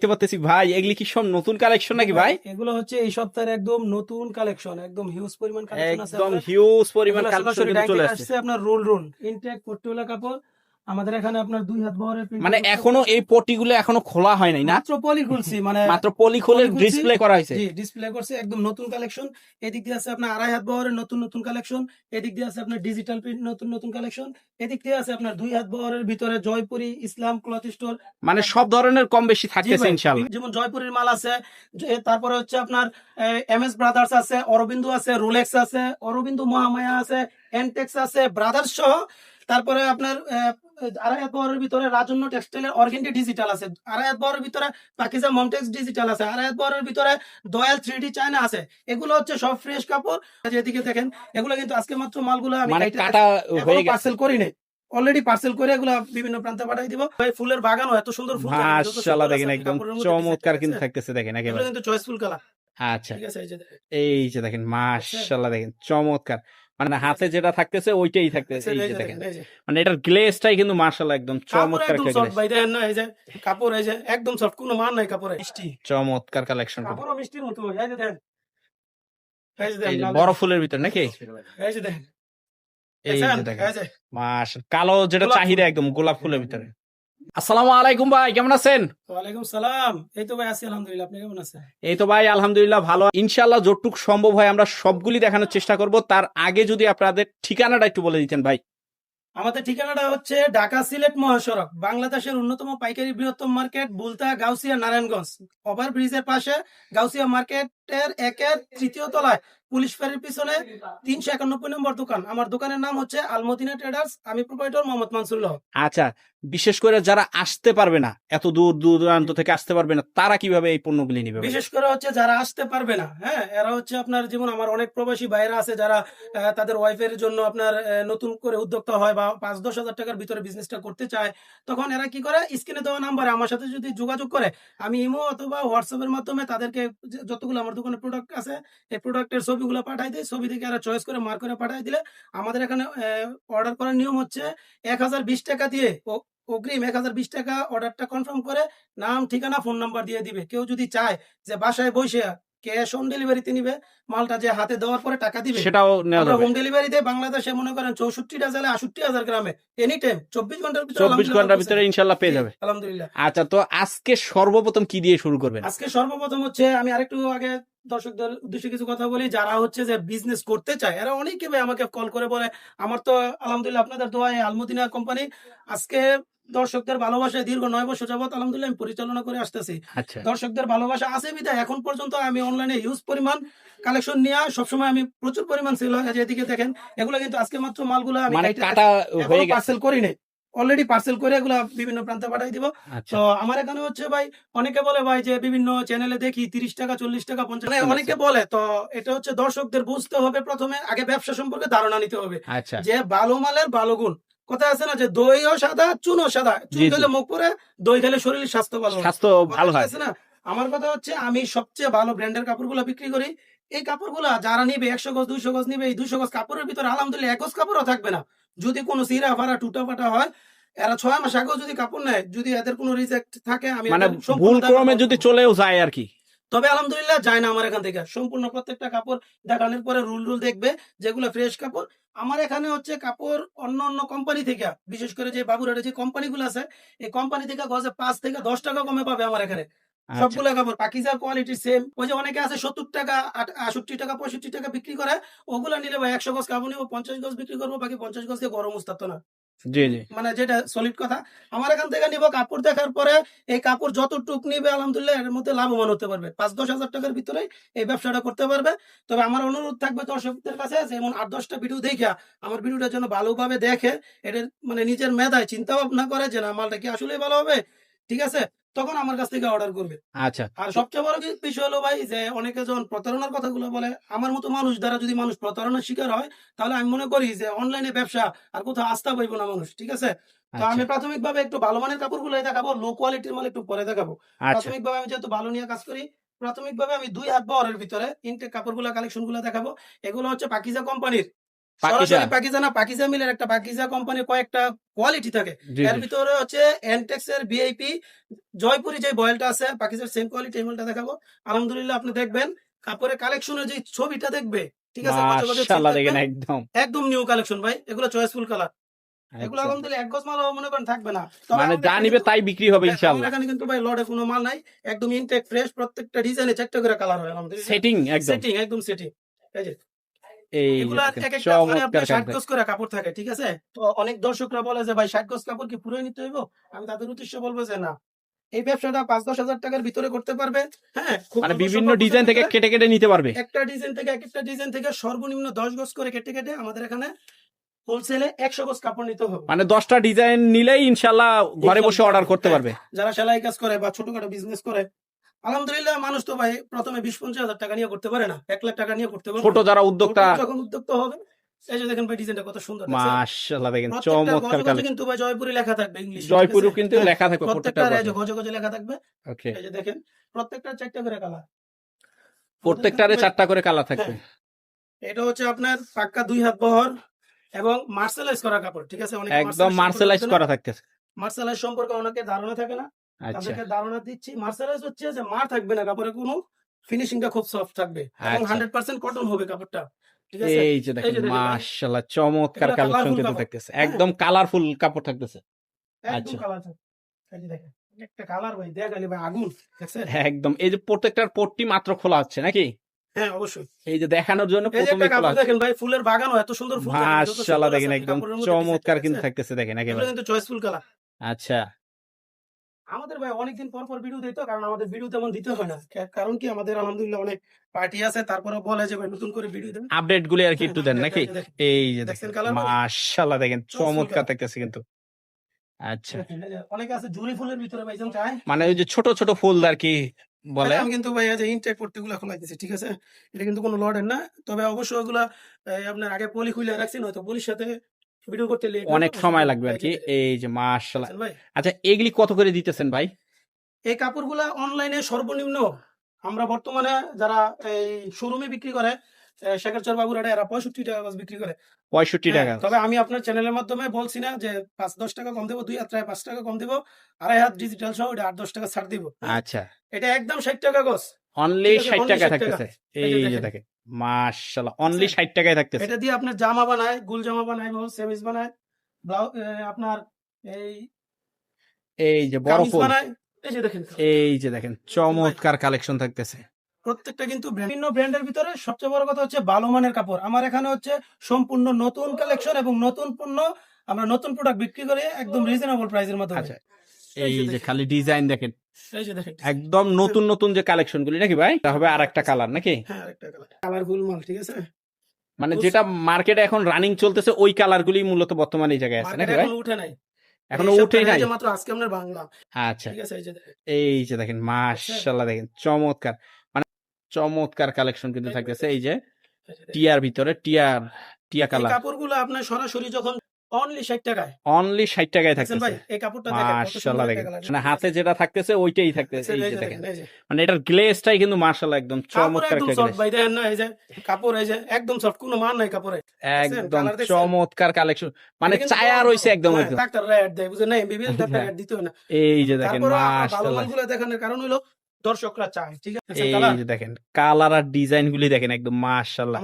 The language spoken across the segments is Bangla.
দেখতে পাচ্ছি ভাই এগুলি কি সব নতুন কালেকশন নাকি ভাই? এগুলো হচ্ছে এই সপ্তাহের একদম নতুন কালেকশন একদম হিউজ পরিমাণ কালেকশন আছে একদম হিউজ পরিমাণ কালেকশন চলে আসছে। আসছে আপনার রোল রোল ইনটেক পর্তুলা কাপড় আমাদের এখানে আপনার দুই হাত বহরের মানে এখনও এই পটিগুলো এখনও খোলা হয় নাই না? মাত্র পলি খুলছি মানে মাত্র পলি খুলে ডিসপ্লে করা হয়েছে? জি ডিসপ্লে করছে একদম নতুন কালেকশন এদিক দিয়ে আছে আপনার আড়াই হাত বহরের নতুন নতুন কালেকশন এদিক দিয়ে আছে আপনার ডিজিটাল প্রিন্ট নতুন নতুন কালেকশন এদিক দিয়ে আছে আপনার দুই হাত বহরের ভিতরে জয়পুরি ইসলাম ক্লথ স্টোর মানে সব ধরনের কম বেশি থাকতেছে ভাই, ইনশাল্লাহ যেমন জয়পুরের মাল আছে তারপরে হচ্ছে আপনার এম এস ব্রাদার্স আছে অরবিন্দু আছে রোলেক্স আছে অরবিন্দু মহামায়া আছে এনটেক্স আছে ব্রাদার্স সহ তারপরে আপনার আড়াই হাত বহরের ভিতরে রাজন্য টেক্সটাইলের অর্গেন্ডি ডিজিটাল আছে। আড়াই হাত বহরের ভিতরে পাকিজা মমটেক্স ডিজিটাল আছে। আড়াই হাত বহরের ভিতরে দয়াল থ্রি ডি চায়না আছে। এগুলো হচ্ছে সব ফ্রেশ কাপড়। যেদিকে দেখেন এগুলো কিন্তু আজকে মাত্র মালগুলো আমি মানে পার্সেল করি নাই। অলরেডি পার্সেল করে এগুলো বিভিন্ন প্রান্তে পাঠাই দিব। ভাই ফুলের বাগানও এত সুন্দর ফুল মাশাআল্লাহ দেখেন একদম চমৎকার কিন্তু থাকতেছে দেখেন এগুলো একেবারে। কিন্তু চয়েসফুল কালার আচ্ছা। ঠিক আছে এই যে দেখেন। এই যে দেখেন মাশাআল্লাহ দেখেন চমৎকার। মানে হাতে যেটা থাকতেছে ওইটাই থাকতেছে। এই যে দেখেন। মানে এটার গ্লেজটাই কিন্তু মাশাআল্লাহ একদম কাপড় চমৎকার একদম একটা সফট ভাই দেখেন না এই যে কাপড় এই যে একদম সফট কোনো মান নাই কাপড়ে। মিষ্টি। চমৎকার কালেকশন কাপড়ও মিষ্টির মতো এই যে দেখেন। বড় ফুলের ভিতর নাকি? এই যে দেখেন। এই দেখেন? যে দেখেন। এই যে। মাশ কালো যেটা চাহিদা একদম গোলাপ ফুলের ভিতরে। আসসালামু আলাইকুম ভাই কেমন আছেন? ওয়ালাইকুম সালাম। এই তো ভাই আছি আলহামদুলিল্লাহ। আপনি কেমন আছেন? এই তো ভাই আলহামদুলিল্লাহ ভালো। ইনশাআল্লাহ যতটুক সম্ভব হয় আমরা সবগুলি দেখানোর চেষ্টা করব। তার আগে যদি আপনাদের ঠিকানাটা একটু বলে দিতেন ভাই। আমাদের ঠিকানাটা হচ্ছে ঢাকা সিলেট মহাসড়ক বাংলাদেশের অন্যতম পাইকারি বৃহত্তম মার্কেট বুলতা গাউসিয়া নারায়ণগঞ্জ। ওভার ব্রিজের পাশে গাউসিয়া মার্কেটের একের তৃতীয় তলায়। পুলিশ ফাঁড়ির পিছনে তিনশো একানব্বই নম্বর দোকান। আমার দোকানের নাম হচ্ছে আলমদিনা ট্রেডার্স। আমি প্রোপাইটর মোহাম্মদ মানসুল্লাহ আচ্ছা বিশেষ করে যারা আসতে পারবে না এত দূর দূর দূরান্ত থেকে আসতে পারবে না তারা কীভাবে এই পণ্যগুলি নিবে? বিশেষ করে হচ্ছে যারা আসতে পারবে না হ্যাঁ এরা হচ্ছে আপনার যেমন আমার অনেক প্রবাসী ভাইরা আছে যারা তাদের ওয়াইফের জন্য আপনার নতুন করে উদ্যোক্তা হয় বা পাঁচ দশ হাজার টাকার ভিতরে বিজনেসটা করতে চায় তখন এরা কি করে? স্ক্রিনে দেওয়া নাম্বারে আমার সাথে যদি যোগাযোগ করে আমি ইমো অথবা হোয়াটসঅ্যাপের মাধ্যমে তাদেরকে যতগুলো আমার দোকানে প্রোডাক্ট আছে এই প্রোডাক্টের ছবিগুলো পাঠাই দিই ছবি থেকে এরা চয়েস করে মার্ক করে পাঠাই দিলে আমাদের এখানে অর্ডার করার নিয়ম হচ্ছে এক হাজার বিশ টাকা দিয়ে অগ্রিম এক হাজার বিশ টাকা অর্ডারটা কনফার্ম করে নাম ঠিকানা ফোন নাম্বার দিয়ে দিবে। কেউ যদি চায় যে বাসায় বসে ক্যাশ অন ডেলিভারিতে নিবে মালটা যে হাতে দেওয়ার পরে টাকা দিবে সেটাও আমরা হোম ডেলিভারি দেয় বাংলাদেশে মনে করেন চৌষট্টিটা জেলে আষট্টি হাজার গ্রামে এনি টাইম চব্বিশ ঘণ্টার ভিতরে চব্বিশ ঘণ্টার ভিতরে ইনশাল্লাহ পেয়ে যাবে। আলহামদুলিল্লাহ। আচ্ছা তো আজকে সর্বপ্রথম কি দিয়ে শুরু করবেন? আজকে সর্বপ্রথম হচ্ছে আমি আরেকটু আগে দর্শকদের উদ্দেশ্যে কিছু কথা বলি। যারা হচ্ছে যে বিজনেস করতে চায় এরা অনেকে ভাই আমাকে কল করে বলে আমার তো আলহামদুলিল্লাহ আপনাদের দোয়ায় আলমদিনা কোম্পানি আজকে দর্শকদের ভালোবাসায় দীর্ঘ নয় বছর যাবত আলহামদুলিল্লাহ আমি পরিচালনা করে আসতেছি। আচ্ছা। দর্শকদের ভালোবাসা আছে বিধায় এখন পর্যন্ত আমি অনলাইনে ইউজ পরিমাণ কালেকশন নিয়ে সবসময় আমি প্রচুর পরিমাণ সেল হয়। যেদিকে দেখেন এগুলো কিন্তু আজকে মাত্র মালগুলো আমি মানে পার্সেল করি নাই। অলরেডি পার্সেল করে এগুলো বিভিন্ন প্রান্তে পাঠাই দিব। আচ্ছা। তো আমার এখানে হচ্ছে ভাই অনেকে বলে ভাই যে বিভিন্ন চ্যানেলে দেখি তিরিশ টাকা চল্লিশ টাকা পঞ্চাশ মানে আচ্ছা। অনেকে বলে তো এটা হচ্ছে দর্শকদের বুঝতে হবে প্রথমে আগে ব্যবসা সম্পর্কে ধারণা নিতে হবে। আচ্ছা। যে ভালো মালের ভালো গুণ। কথা আছে না যে দইও সাদা চুনও সাদা। চুন। খেলে মুখ পরে দই খেলে শরীর স্বাস্থ্য ভালো স্বাস্থ্য ভালো হয়। না? আমার কথা হচ্ছে আমি সবচেয়ে ভালো ব্র্যান্ডের কাপড়গুলো বিক্রি করি। এই কাপড়গুলা যারা নিবে একশো গজ দুইশো গজ নিবে এই দুইশো গজ কাপড়ের ভিতরে আলহামদুলিল্লাহ এক গজ কাপড়ও থাকবে না। যদি কোনো সিরা ফারা টুটা ফাটা হয় এরা ছয় মাস আগেও যদি কাপড় নেয় যদি এদের কোনো রিজেক্ট থাকে আমি মানে ভুল ক্রমে যদি চলেও যায় আর কি। তবে আলহামদুলিল্লাহ যায় না আমার এখান থেকে। সম্পূর্ণ প্রত্যেকটা কাপড় দেখানোর পরে রুল রুল দেখবে যেগুলো ফ্রেশ কাপড়। আমার এখানে হচ্ছে কাপড় অন্য অন্য কোম্পানি থেকে বিশেষ করে যে বাবুরাটে যে কোম্পানিগুলো আছে এই কোম্পানি থেকে গজে পাঁচ থেকে দশ টাকা কমে পাবে আমার এখানে। সবগুলো কাপড় পাকিজার কোয়ালিটি সেম ওই যে অনেকে আছে সত্তর টাকা আট- আষট্টি টাকা পঁয়ষট্টি টাকা বিক্রি করে ওগুলো নিলে ভাই একশো গজ কাপড় নিবো পঞ্চাশ গজ বিক্রি করব বাকি পঞ্চাশ গজ দিয়ে গরম উস্তাতো না। জি জি। মানে যেটা সলিড কথা। আমার এখান থেকে নিব কাপড় দেখার পরে এই কাপড় নিবে আলহামদুলিল্লাহ এর মধ্যে লাভবান হতে পারবে। পাঁচ দশ হাজার টাকার ভিতরে এই ব্যবসাটা করতে পারবে। তবে আমার অনুরোধ থাকবে দর্শকদের কাছে যেমন আট দশটা ভিডিও দেখা আমার ভিডিওটা যেন ভালোভাবে দেখে এটা মানে নিজের মেধায় চিন্তা ভাবনা করে যে না মালটা কি আসলে ভালো হবে? ঠিক আছে? তখন আমার কাছ থেকে অর্ডার করবে। আচ্ছা। আর সবচেয়ে বড় বিষয় হলো ভাই যে অনেকে যখন প্রতারণার কথাগুলো বলে আমার মতো মানুষ দ্বারা যদি মানুষ প্রতারণার শিকার হয় তাহলে আমি মনে করি যে অনলাইনে ব্যবসা আর কোথাও আস্থা পাইবো না মানুষ ঠিক আছে? তো আমি আচ্ছা। প্রাথমিক ভাবে একটু ভালো মানের কাপড়গুলো দেখাবো লো কোয়ালিটির মাল একটু পরে দেখাবো। আচ্ছা। প্রাথমিক ভাবে আমি যেহেতু ভালো নিয়ে কাজ করি প্রাথমিক ভাবে আমি দুই হাত বহরের ভিতরে ইনটেক কাপড়গুলো কালেকশনগুলো দেখাবো। এগুলো হচ্ছে পাকিজা কোম্পানির। পাকিজা। না পাকিজা মিলের একটা পাকিজা কোম্পানির কয়েকটা কোয়ালিটি থাকে। এর ভিতরে হচ্ছে এনটেক্স এর ভিআইপি জয়পুরি যে বয়েলটা আছে পাকিজার সেম কোয়ালিটি এমনটা দেখাবো। আলহামদুলিল্লাহ আপনি দেখবেন কাপড়ের কালেকশনের যে ছবিটা দেখবে ঠিক আছে। একদম। একদম নিউ কালেকশন ভাই এগুলো চয়েসফুল কালার এগুলো আচ্ছা। আলহামদুলিল্লাহ এক গজ মাল মনে করেন থাকবে না। মানে যা নিবে তাই বিক্রি হবে হ্যাঁ, ইনশাআল্লাহ। এখানে কিন্তু ভাই লডে কোনো মাল নাই একদম ইনটেক ফ্রেশ প্রত্যেকটা ডিজাইনে চারটে করে কালার হয় আলহামদুলিল্লাহ। সেটিং একদম। সেটিং একদম সেটিং এই যে এই মানে চমৎকার আপনার ষাট কাজ গজ করে কাপড় থাকে ঠিক আছে? তো অনেক দর্শকরা বলে যে ভাই ষাট গজ কাপড় কি পুরোই নিতে হইব? আমি তাদের উদ্দেশ্য বলব যে না। এই ব্যবসাটা পাঁচ দশ হাজার টাকার ভিতরে করতে পারবে হ্যাঁ? মানে বিভিন্ন ডিজাইন থেকে কেটে কেটে নিতে পারবে। একটা ডিজাইন থেকে এক একটা ডিজাইন থেকে সর্বনিম্ন দশ গজ করে কেটে কেটে আমাদের এখানে হোলসেলে একশো গজ কাপড় নিতে হবে। মানে দশটা ডিজাইন নিলেই ইনশাল্লাহ ঘরে বসে অর্ডার করতে হ্যাঁ। পারবে। যারা সেলাই কাজ করে বা ছোটখাটো বিজনেস করে আলহামদুলিল্লাহ মানুষ তো ভাই প্রথমে বিশ পঞ্চাশ হাজার টাকা নিয়ে করতে পারে না। এক লাখ টাকা নিয়ে করতে পারে ছোট যারা উদ্যোক্তা যখন উদ্যোক্তা হবে এই যে দেখেন ভাই ডিজাইনটা কত সুন্দর মাশাআল্লাহ দেখেন প্রত্যেকটা চমৎকার গজে গজে কিন্তু ভাই জয়পুরি লেখা থাকবে ইংলিশ জয়পুরও কিন্তু লেখা থাকবে প্রত্যেকটা প্রত্যেকটা এই যে গজে। গজে লেখা থাকবে। ওকে এই যে দেখেন প্রত্যেকটা চারটা করে কালার প্রত্যেকটারে চারটা করে কালার থাকবে। এটা হচ্ছে আপনার পাক্কা দুই হাত বহর এবং মার্শালাইজ করা কাপড় ঠিক আছে? অনেকে একদম মার্শালাইজ করা থাকতেছে। মার্শালাইজ সম্পর্কে অনেকে ধারণা থাকে না। তাদেরকে ধারণা দিচ্ছি হচ্ছে যে মার থাকবে না কাপড়ে কোনো ফিনিশিংটা খুব সফট থাকবে এবং আচ্ছা। হান্ড্রেড পার্সেন্ট কটন হবে কাপড়টা এই যে দেখেন মাশাআল্লাহ চমৎকার কালেকশন কিন্তু থাকতেছে একদম কালারফুল কাপড় থাকতেছে। আচ্ছা। এই যে দেখেন একটা কালার ভাই দেখালি ভাই আগুন দেখছেন? একদম এই যে প্রত্যেকটার পট্টি মাত্র খোলা হচ্ছে নাকি? হ্যাঁ অবশ্যই। এই যে দেখানোর জন্য প্রথমে খোলা দেখেন ভাই ফুলের বাগানও এত সুন্দর ফুল মাশাআল্লাহ দেখেন একদম চমৎকার কিন্তু থাকতেছে দেখেন একেবারে। কিন্তু চয়েসফুল কালার আচ্ছা। আমাদের ভাই অনেকদিন পর পর ভিডিও দিত কারণ আমাদের ভিডিও তেমন দিতে হয় না। কারণ কি আমাদের আলহামদুলিল্লাহ অনেক পার্টি আছে তারপরে বলে যে ভাই নতুন করে ভিডিও দেন। আপডেট গুলি আর কি একটু দেন নাকি? এই যে দেখেন মাশাআল্লাহ দেখেন চমৎকার। থাকতেছে কিন্তু। আচ্ছা। অনেকে আছে জুড়ি ফুলের ভিতরে ভাই যেমন চায় মানে ওই যে ছোট ছোট ফুল আর কি বলে? আমি কিন্তু ভাই যে ইনটেক পট্টিগুলো খোলাই দিয়েছি ঠিক আছে? এটা কিন্তু কোনো লডের না। তবে অবশ্যই ওগুলা আপনার আগে পলি খুলে রাখছি নয়তো পলির সাথে ভিডিও করতে অনেক সময় লাগবে আর কি। এই যে মাশাআল্লাহ আচ্ছা এগুলি কত করে দিতেছেন ভাই? এই কাপড়গুলা অনলাইনে সর্বনিম্ন আমরা বর্তমানে যারা এই শোরুমে বিক্রি করে শেখারচর বাবুরাটা এরা পঁয়ষট্টি টাকা গজ বিক্রি করে। পঁয়ষট্টি হ্যাঁ, টাকা। তবে আমি আপনার চ্যানেলের মাধ্যমে বলছি না যে পাঁচ দশ টাকা কম দেবো দুই হাজার পাঁচ টাকা কম দেবো আড়াই হাত ডিজিটাল সহ ওটা আট দশ টাকা ছাড় দিব। আচ্ছা। এটা একদম ষাট টাকা গজ। অনলি ষাট টাকা থাকতেছে। এই যে এই যে দেখেন। মাশাআল্লাহ অনলি বুঝছেন? ষাট টাকায় থাকতেছে। এটা দিয়ে আপনার জামা বানায় গুল জামা বানায় সেমিজ বানায় আপনার এই এই যে বড় ফুল। এই যে দেখেন। এই যে দেখেন চমৎকার কালেকশন থাকতেছে। প্রত্যেকটা কিন্তু বিভিন্ন ব্র্যান্ডের ভিতরে সবচেয়ে বড় কথা হচ্ছে ভালো মানের কাপড়। আমার এখানে হচ্ছে সম্পূর্ণ নতুন কালেকশন এবং নতুন পণ্য আমরা নতুন প্রোডাক্ট বিক্রি করি একদম রিজনেবল প্রাইসের মাধ্যমে। আচ্ছা এই যে খালি ডিজাইন দেখেন একদম নতুন নতুন যে কালেকশন গুলি নাকি ভাই? এটা হবে আর একটা কালার নাকি? হ্যাঁ কালারফুল মাল ঠিক আছে? মানে যেটা মার্কেটে এখন রানিং চলতেছে ওই কালার গুলি মূলত বর্তমানে এই জায়গায় আছে নাকি ভাই? উঠে নাই। এখনও উঠেই নাই? যে মাত্র আজকে আমরা বাংলা আচ্ছা। এই যে দেখেন। দেখেন মাশাআল্লাহ দেখেন চমৎকার। মানে চমৎকার কালেকশন কিন্তু থাকতেছে এই যে। টিয়ার ভিতরে টিয়ার টিয়া কালার কাপড়গুলো আপনার সরাসরি যখন অনলি ষাট টাকায়। অনলি ষাট টাকায় দেখছেন ভাই এই কাপড়টা দেখেন মাশাআল্লাহ দেখেন। মানে হাতে যেটা থাকতেছে ওইটাই থাকতেছে। এই যে দেখেন যে। মানে এটার গ্লেজটাই কিন্তু মাশাআল্লাহ একদম চমৎকার একটা গ্লেজ ভাই দেখেন না এই যে কাপড় এই যে একদম সফট কোনো মান নাই কাপড়ে। একদম চমৎকার কালেকশন মানে চায়া রয়েছে একদম হ্যাঁ, একদম। ডাক্তার রেড দেয় বুঝেন না? এমবিবিএস ডাক্তার হ্যাঁ। রেড দিতে না। এই যে দেখেন তারপরে ভালো মালগুলো দেখানোর কারণ হলো দর্শকরা চায় ঠিক আছে এই কালার যে দেখেন কালার আর ডিজাইন গুলি দেখেন একদম মাশাআল্লাহ।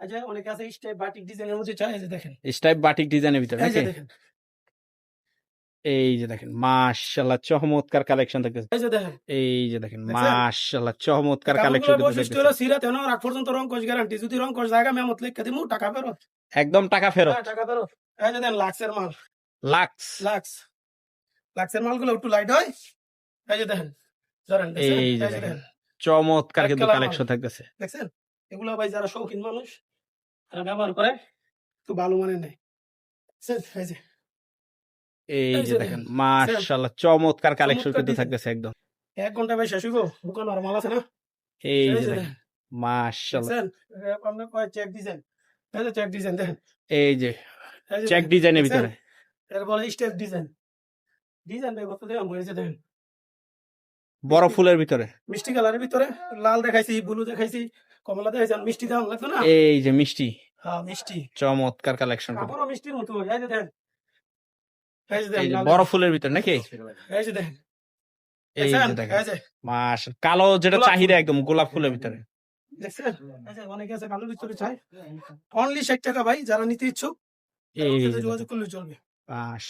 যে অনেকে আছে স্টেপ বাটিক ডিজাইনের মধ্যে যে দেখেন স্টাইপ বাটিক ডিজাইনের ভিতরে এই যে দেখেন এই যে দেখেন মাশাআল্লাহ চমৎকার কালেকশন থাকতেছে এই যে দেখেন এই যে দেখেন মাশাআল্লাহ চমৎকার কালেকশন বৈশিষ্ট্য হলো রাখ পর্যন্ত রং গ্যারান্টি যদি রং জায়গা মেমত লিখে দিমু টাকা ফেরত একদম টাকা ফেরত হ্যাঁ, টাকা ফেরত এই যে দেন লাক্সের মাল লাক্স লাক্স লাক্সের মালগুলো একটু লাইট হয় এই যে দেখেন ধরেন এই যে দেখেন দেখেন চমৎকার কিন্তু কালেকশন থাকতেছে দেখছেন এগুলো ভাই যারা শৌখিন মানুষ তারা ব্যবহার করে খুব ভালো মানে নেই। এই যে। দেখেন মাশাআল্লাহ চমৎকার কালেকশন কিন্তু থাকতেছে একদম। এক ঘণ্টা ভাই শেষ হইব দোকান আর মাল আছে না? এই যে দেখেন মাশাআল্লাহ। আপনার কয় চেক ডিজাইন এই যে চেক ডিজাইন দেখেন। এই যে চেক ডিজাইনের ভিতরে। এর বলে স্টেপ ডিজাইন ডিজাইন ভাই কত দেখেন। বড় ফুলের ভিতরে। মিষ্টি কালারের ভিতরে লাল দেখাইছি ব্লু দেখাইছি। কমলা দেখাইছি মিষ্টি দাম লাগতো না? এই যে মিষ্টি। হ্যাঁ মিষ্টি। চমৎকার কালেকশন কাপড়ও মিষ্টির মতো এই যে দেখেন। এই যে দেখেন বড় ফুলের ভিতর নাকি? এই যে দেখেন। এই যে দেখেন। মাস কালো যেটা চাহিদা একদম গোলাপ ফুলের ভিতরে। দেখছেন? অনেকে আছে কালোর ভিতরে চাই অনলি ষাট টাকা ভাই যারা নিতে ইচ্ছুক যোগাযোগ করলে চলবে। মাস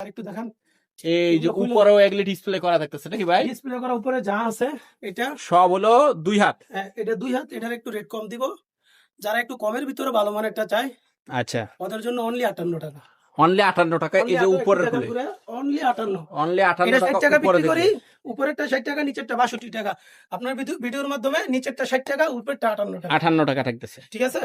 আর একটু দেখান। এই যে উপরেও এগুলি ডিসপ্লে করা থাকতেছে নাকি ভাই? ডিসপ্লে করার উপরে যা আছে এটা সব হলো দুই হাত। হ্যাঁ, এটা দুই হাত এটার একটু রেট কম দিব। যারা একটু কমের ভিতরে ভালো মানেরটা চায় আচ্ছা। ওদের জন্য অনলি আটান্ন টাকা। অনলি আটান্ন টাকা এই যে উপরের ফুলে অনলি আটান্ন। অনলি আটান্ন এটা টাকা টাকা উপরে করি উপরেরটা ষাট টাকা নিচেরটা বাষট্টি টাকা। আপনার ভিডিও- ভিডিওর মাধ্যমে নিচেরটা ষাট টাকা উপরেরটা আটান্ন টাকা। আটান্ন টাকা থাকতেছে। ঠিক আছে?